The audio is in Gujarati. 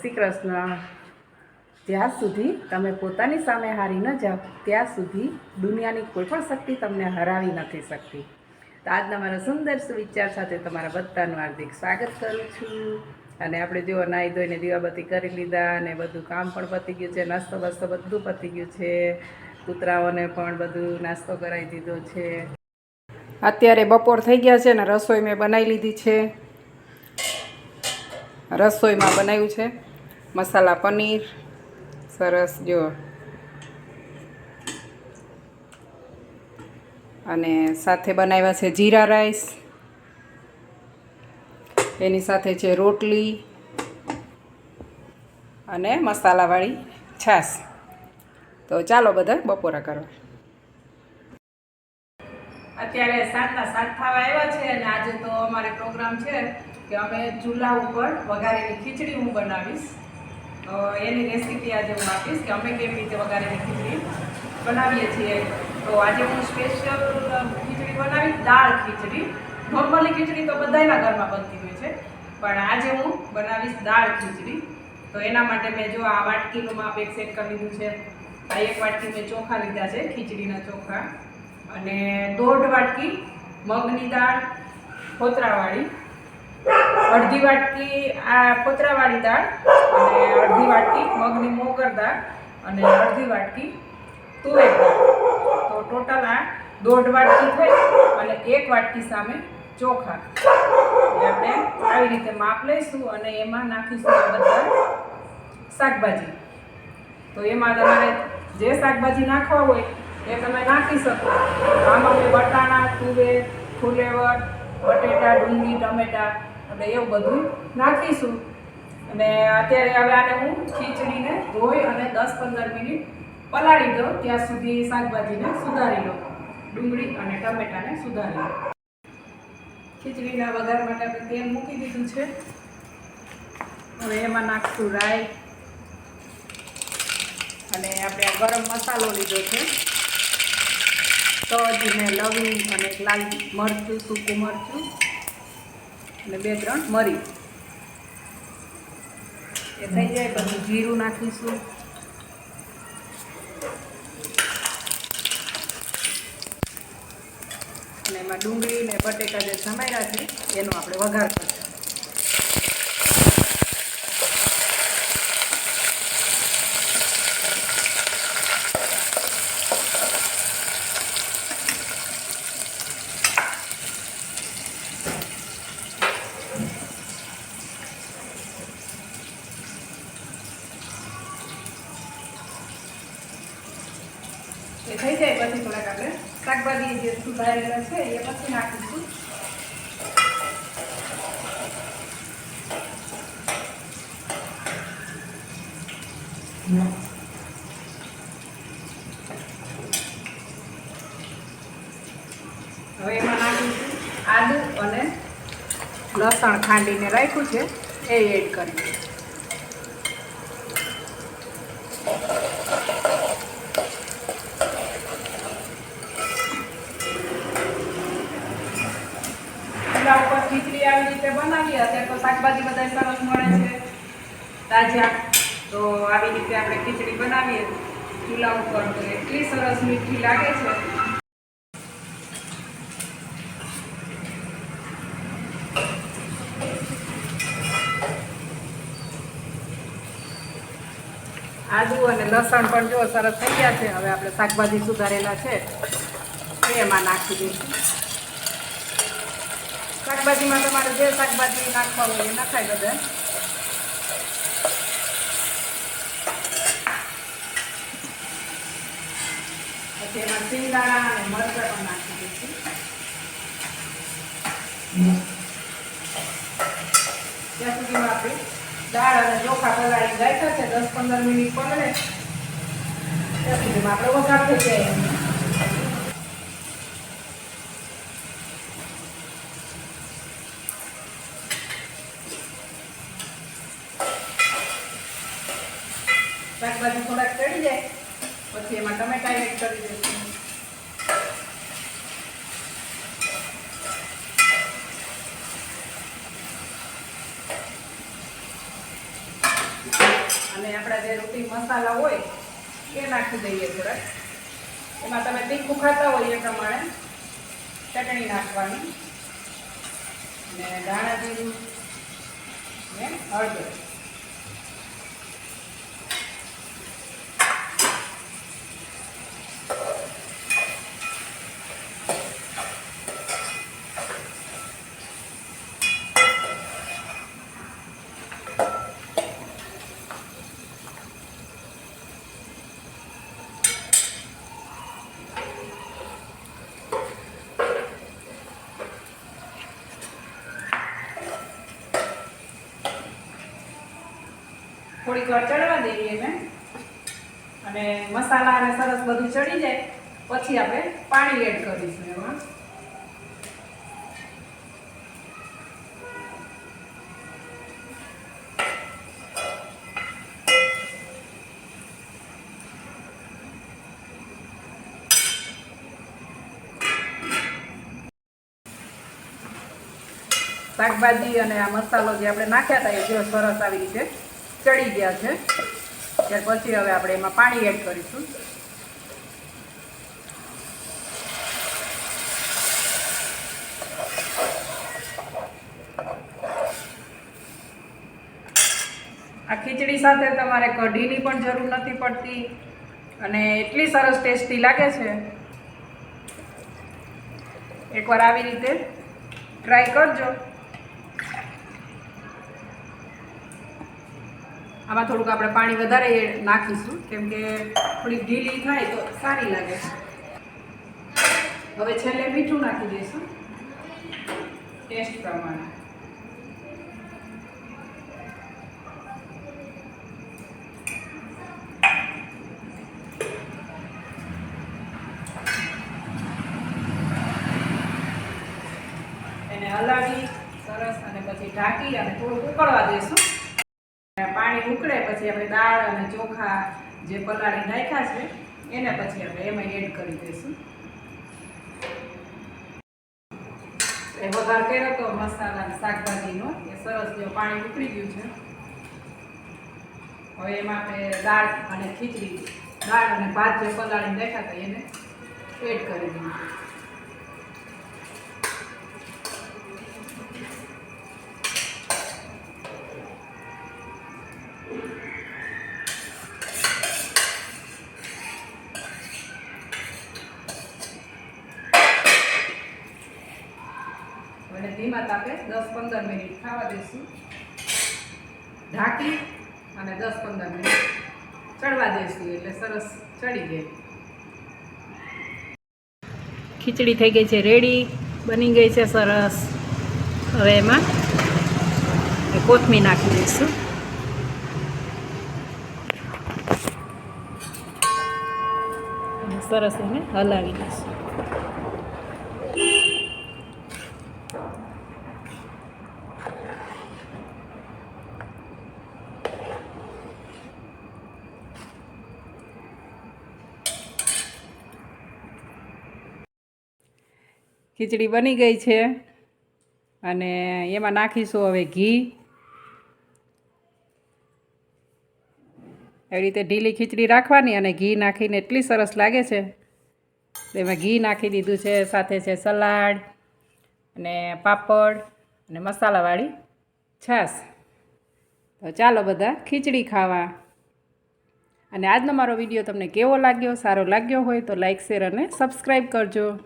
શ્રી કૃષ્ણ. જ્યાં સુધી તમે પોતાની સામે હારી ન જાઓ. ત્યાં સુધી દુનિયાની કોઈ પણ શક્તિ તમને હરાવી નથી શકતી. તો આજના મારા સુંદર સુવિચાર સાથે તમારા બધાનું હાર્દિક સ્વાગત કરું છું. અને આપણે જો નાહી ધોઈને દીવાબત્તી કરી લીધા અને બધું કામ પણ પતી ગયું છે. નાસ્તો બાસ્તો બધું પતી ગયું છે. કૂતરાઓને પણ બધું નાસ્તો કરાવી દીધો છે. અત્યારે બપોર થઈ ગયા છે ને રસોઈ મેં બનાવી લીધી છે. રસોઈમાં બનાવ્યું છે. મસાલા પનીર, સરસ, જો. અને સાથે બનાવ્યા છે જીરા રાઈસ. એની સાથે છે રોટલી અને મસાલાવાળી છાશ. તો ચાલો બધા બપોરા કરવા અત્યારે સાતના સાત થવા આવ્યા છે અને આજે તો અમારે પ્રોગ્રામ છે કે અમે ચૂલા ઉપર વઘારેલી ખીચડી હું બનાવીશ. એની રેસીપી આજે હું આપીશ કે અમે કેવી રીતે વઘારેલી ખીચડી બનાવીએ છીએ. તો આજે હું સ્પેશિયલ ખીચડી બનાવીશ, દાળ ખીચડી. નોર્મલી ખીચડી તો બધાના ઘરમાં બનતી હોય છે, પણ આજે હું બનાવીશ દાળ ખીચડી. તો એના માટે મેં જો આ વાટકીનું માપ એક સેટ કરી લીધું છે. આ એક વાટકી મેં ચોખા લીધા છે, ખીચડીના ચોખા. અને દોઢ વાટકી મગની દાળ ફોતરાવાળી અડધી વાટકી આ કોતરાવાળી દાળ અને અડધી વાટકી મગની મોગર દાળ અને અડધી વાટકી તુવેર દાળ. તો ટોટલ આ દોઢ વાટકી થઈ અને એક વાટકી સામે ચોખા. આપણે આવી રીતે માપ લઈશું અને એમાં નાખીશું આ બધા શાકભાજી. તો એમાં તમારે જે શાકભાજી નાખવા હોય એ તમે નાખી શકો. આમાં મેં વટાણા, તુવેર, ફુલેવર, બટેટા, ડુંગળી, ટમેટા એટલે એવું બધું નાખીશું. અને અત્યારે હવે આને હું ખીચડીને ધોઈ અને દસ પંદર મિનિટ પલાળી દઉં. ત્યાં સુધી શાકભાજીને સુધારી લઉં. ડુંગળી અને ટમેટાને સુધારી લઉં. ખીચડીના વઘાર માટે આપણે તેલ મૂકી દીધું છે. હવે એમાં નાખશું રાઈ. અને આપણે આ ગરમ મસાલો લીધો છે. તજ ને લવિંગ અને લાલ મરચું, સૂકું મરચું. અને બે, ત્રણ, મરી. એ થઈ જાય, પછી જીરું નાખીશું. અને એમાં ડુંગળી ને બટેકા જે સમાયેલા છે, એનો આપણે વઘાર કરશું એ થઈ જાય પછી થોડાક આપણે શાકભાજી જે સુધારેલો છે, એ પછી નાખીશું. હવે એમાં નાખીશું આદુ અને લસણ ખાંડીને રાખ્યું છે, એ એડ કરીશું ચૂલા ઉપર ખીચડી આવી રીતે બનાવીએ અત્યારે તો શાકભાજી બધા સરસ મળે છે. તાજા. તો આવી રીતે આપણે ખીચડી બનાવીએ. ચૂલા ઉપર તો એટલી સરસ મીઠી લાગે છે. આદુ અને લસણ પણ જો સરસ થઈ ગયા છે. હવે આપણે શાકભાજી સુધારેલા છે. એમાં નાખી દઈશું. શાકભાજીમાં તમારે જે શાકભાજી નાખવા હોય એ નખાય બધા પછી એમાં સિંગદાણા અને મરચાં પણ નાખી દઈશું ત્યાં સુધીમાં આપણે દાળ અને ચોખા પલાળી રાખ્યા છે દસ પંદર મિનિટ પલળે ત્યાં સુધીમાં આપણે વઘાર થઈ જાય શાકભાજી થોડાક ચડી જાય, પછી એમાં ટમેટા એડ કરી દઈશું અને આપણા જે રોટી મસાલા હોય, એ નાખી દઈએ થોડાક. એમાં તમે તીખું ખાતા હોય એ પ્રમાણે ચટણી નાખવાની. અને ધાણા જીરું ને હળદર. વાર ચડવા દઈએ એને અને મસાલા અને સરસ બધું ચડી જાય, પછી આપણે પાણી એડ કરીશું એમાં. શાકભાજી અને આ મસાલો જે આપણે નાખ્યા હતા એ જો સરસ આવી રીતે ચડી ગયા છે. ત્યાર પછી હવે આપણે એમાં પાણી એડ કરીશું. આ ખીચડી સાથે તમારે કઢીની પણ જરૂર નથી પડતી અને એટલી સરસ ટેસ્ટી લાગે છે. એકવાર આવી રીતે ટ્રાય કરજો. આમાં થોડુંક આપણે પાણી વધારે નાખીશું. કેમ કે થોડીક ઢીલી થાય તો સારી લાગે. હવે છેલ્લે મીઠું નાખી દઈશું. ટેસ્ટ પ્રમાણે. એને હલાવી, સરસ, અને પછી ઢાંકી અને થોડુંક ઉકળવા દઈશું. પછી આપણે દાળ અને ચોખા જે પલાળી નાખ્યા છે, એને પછી આપણે એમાં એડ કરી દઈશું. એ વઘાર કર્યો તો મસાલા શાકભાજીનો, એ સરસ જેવું પાણી ઉતરી ગયું છે. હવે એમાં આપણે દાળ અને ખીચડી, દાળ અને ભાત જે પલાળી નાખ્યા હતા એને એડ કરી દઈશું. દસ પંદર મિનિટ ખાવા દઈશું ઢાંકી અને દસ પંદર મિનિટ ચડવા દઈશું એટલે સરસ ચડી જાય ખીચડી થઈ ગઈ છે રેડી બની ગઈ છે સરસ. હવે એમાં કોથમી નાખી દઈશું. સરસ એને હલાવી દઈશું. ખીચડી બની ગઈ છે. અને એમાં નાખીશું હવે ઘી. એવી રીતે ઢીલી ખીચડી રાખવાની અને ઘી નાખીને એટલી સરસ લાગે છે. એમાં ઘી નાખી દીધું છે, સાથે છે સલાડ અને પાપડ અને મસાલાવાળી છાશ. તો ચાલો બધા ખીચડી ખાવા. અને આજનો મારો વીડિયો તમને કેવો લાગ્યો, સારો લાગ્યો હોય તો લાઇક શેર અને સબસ્ક્રાઈબ કરજો.